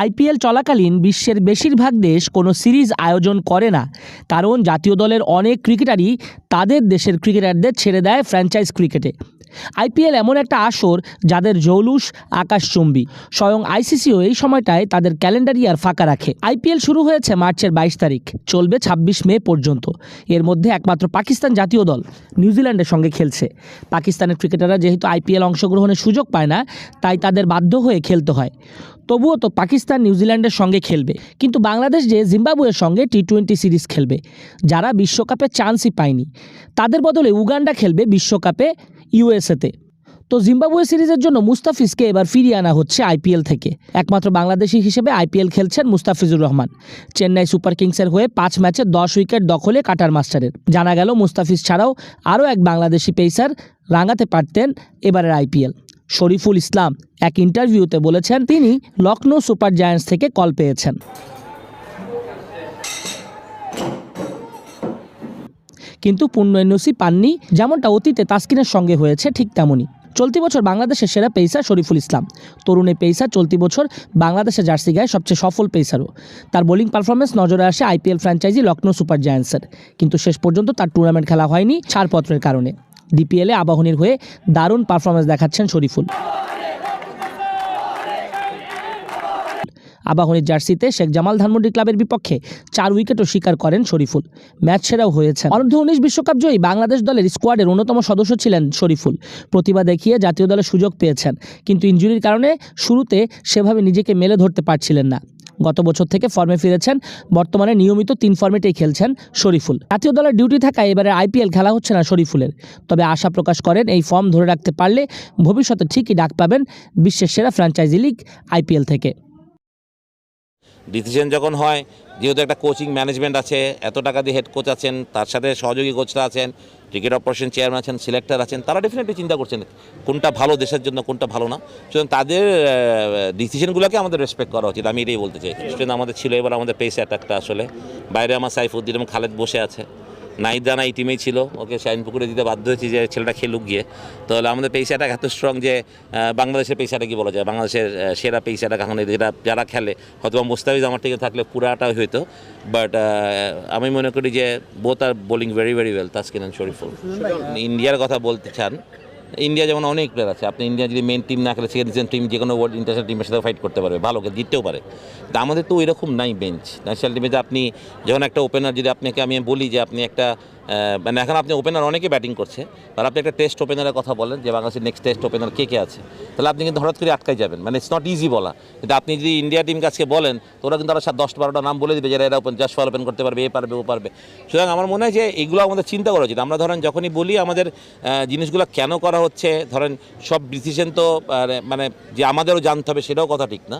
IPL চলাকালীন বিশ্বের বেশিরভাগ দেশ কোনো সিরিজ আয়োজন করে না। কারণ জাতীয় দলের অনেক ক্রিকেটারই তাদের দেশের ক্রিকেটারদের ছেড়ে দেয় ফ্র্যাঞ্চাইজ ক্রিকেটে আইপিএল এমন একটা আসর যাদের জৌলুস আকাশচুম্বী স্বয়ং আইসিসিও এই সময়টায় তাদের ক্যালেন্ডার ইয়ার ফাঁকা রাখে। আইপিএল শুরু হয়েছে মার্চের বাইশ তারিখ, চলবে ছাব্বিশ মে পর্যন্ত। এর মধ্যে একমাত্র পাকিস্তান জাতীয় দল নিউজিল্যান্ডের সঙ্গে খেলছে। পাকিস্তানের ক্রিকেটাররা যেহেতু আইপিএল অংশগ্রহণের সুযোগ পায় না, তাই তাদের বাধ্য হয়ে খেলতে হয়। তবুও তো পাকিস্তান নিউজিল্যান্ডের সঙ্গে খেলবে। কিন্তু বাংলাদেশ যে জিম্বাবুয়ের সঙ্গে টি টোয়েন্টি সিরিজ খেলবে, যারা বিশ্বকাপে চান্সই পায়নি। তাদের বদলে উগান্ডা খেলবে বিশ্বকাপে ইউএসএতে। তো জিম্বাবুয়ে সিরিজের জন্য মুস্তাফিজকে এবার ফিরিয়ে আনা হচ্ছে আইপিএল থেকে। একমাত্র বাংলাদেশি হিসেবে আইপিএল খেলছেন মুস্তাফিজুর রহমান। চেন্নাই সুপার কিংসের হয়ে পাঁচ ম্যাচে দশ উইকেট দখলে কাটার মাস্টারের। জানা গেল, মুস্তাফিজ ছাড়াও আরও এক বাংলাদেশি পেসার রাঙাতে পারতেন এবারের আইপিএল। শরীফুল ইসলাম এক ইন্টারভিউতে বলেছেন, তিনি লখনৌ সুপার জায়ান্টস থেকে কল পেয়েছেন। কিন্তু পূর্ণ এনওসি পাননি, যেমনটা অতীতে তাসকিনের সঙ্গে হয়েছে ঠিক তেমনই। চলতি বছর বাংলাদেশের সেরা পেসার শরীফুল ইসলাম। তরুণ এই পেসার চলতি বছর বাংলাদেশের জার্সি গায়ে সবচেয়ে সফল পেসারও। তার বোলিং পারফরমেন্স নজরে আসে আইপিএল ফ্র্যাঞ্চাইজি লখনৌ সুপার জায়ান্টসের। কিন্তু শেষ পর্যন্ত তার টুর্নামেন্ট খেলা হয়নি ছাড়পত্রের কারণে। ডিপিএলে আবাহনীর হয়ে দারুণ পারফরমেন্স দেখাচ্ছেন শরীফুল। আবাহনীর জার্সিতে শেখ জামাল ধানমন্ডি ক্লাবের বিপক্ষে চার উইকেটও শিকার করেন শরীফুল। ম্যাচ সেরাও হয়েছে অনূর্ধ্ব উনিশ বিশ্বকাপ জয়ী বাংলাদেশ দলের স্কোয়াডের অন্যতম সদস্য ছিলেন শরীফুল। প্রতিভা দেখিয়ে জাতীয় দলে সুযোগ পেয়েছেন, কিন্তু ইঞ্জুরির কারণে শুরুতে সেভাবে নিজেকে মেলে ধরতে পারছিলেন না। গত বছর থেকে ফর্মে ফিরেছেন, বর্তমানে নিয়মিত তিন ফর্মেটেই খেলছেন শরীফুল। জাতীয় দলের ডিউটি থাকায় এবারে আইপিএল খেলা হচ্ছে না শরীফুলের। তবে আশা প্রকাশ করেন এই ফর্ম ধরে রাখতে পারলে ভবিষ্যতে ঠিকই ডাক পাবেন বিশ্বের সেরা ফ্র্যাঞ্চাইজি লিগ আইপিএল থেকে। ডিসিশন যখন হয়, যেহেতু একটা কোচিং ম্যানেজমেন্ট আছে, এত টাকা দিয়ে হেড কোচ আছেন, তার সাথে সহযোগী কোচরা আছেন ক্রিকেট অপারেশন চেয়ারম্যান আছেন সিলেক্টর আছেন, তারা ডেফিনেটলি চিন্তা করছেন কোনটা ভালো দেশের জন্য, কোনটা ভালো না। সুতরাং তাদের ডিসিশনগুলোকে আমাদের রেসপেক্ট করা উচিত, আমি এটাই বলতে চাই। আমাদের ছিল এবার আমাদের পেস অ্যাটাকটা আসলে। বাইরে আমার সাইফুদ্দিন এবং খালেদ বসে আছে। নাইদানা এই টিমেই ছিল। ওকে শাইন পুকুরে দিতে বাধ্য হয়েছি যে ছেলেটা খেলুক গিয়ে। তাহলে আমাদের পেশাটা এত স্ট্রং যে বাংলাদেশের পেশাটা কি বলা যায়? বাংলাদেশের সেরা পেশাটা কখন যেটা যারা খেলে হয়তো মুস্তাফিজ আমার থেকে থাকলে পুরাটা হইতো। বাট আমি মনে করি যে both R bowling very very well Taskin and Shoriful. ইন্ডিয়ার কথা বলতে চান ইন্ডিয়া যেমন অনেক প্লেয়ার আছে, আপনি ইন্ডিয়া যদি মেন টিম না খেলে সেকেন্ড টিম যে কোনো ওয়ার্ল্ড ইন্টারন্যাশনাল টিমের সাথে ফাইট করতে পারবে, ভালো জিততেও পারে। তা আমাদের তো এরকম নাই বেঞ্চ ন্যাশনাল টিমে যে আপনি, যখন একটা ওপেনার যদি আপনাকে আমি বলি যে আপনি একটা মানে এখন আপনি ওপেনার অনেকে ব্যাটিং করছে। আর আপনি একটা টেস্ট ওপেনারের কথা বলেন যে বাংলাদেশের নেক্সট টেস্ট ওপেনার কে কে আছে। তাহলে আপনি কিন্তু হঠাৎ করে আটকাই যাবেন। মানে ইটস নট ইজি বলা। কিন্তু আপনি যদি ইন্ডিয়া টিম কাছকে বলেন, তো ওরা কিন্তু আরও সাত, দশটা, বারোটা নাম বলে দিবে যারা এরা ওপেন জাস্ট ওপেন করতে পারবে, এ পারবে, ও পারবে। সুতরাং আমার মনে হয় যে এগুলো আমাদের চিন্তা করা উচিত। আমরা ধরেন যখনই বলি আমাদের জিনিসগুলো কেন করা হচ্ছে, ধরেন সব ডিসিশন তো মানে যে আমাদেরও জানতে হবে, সেটাও কথা ঠিক না।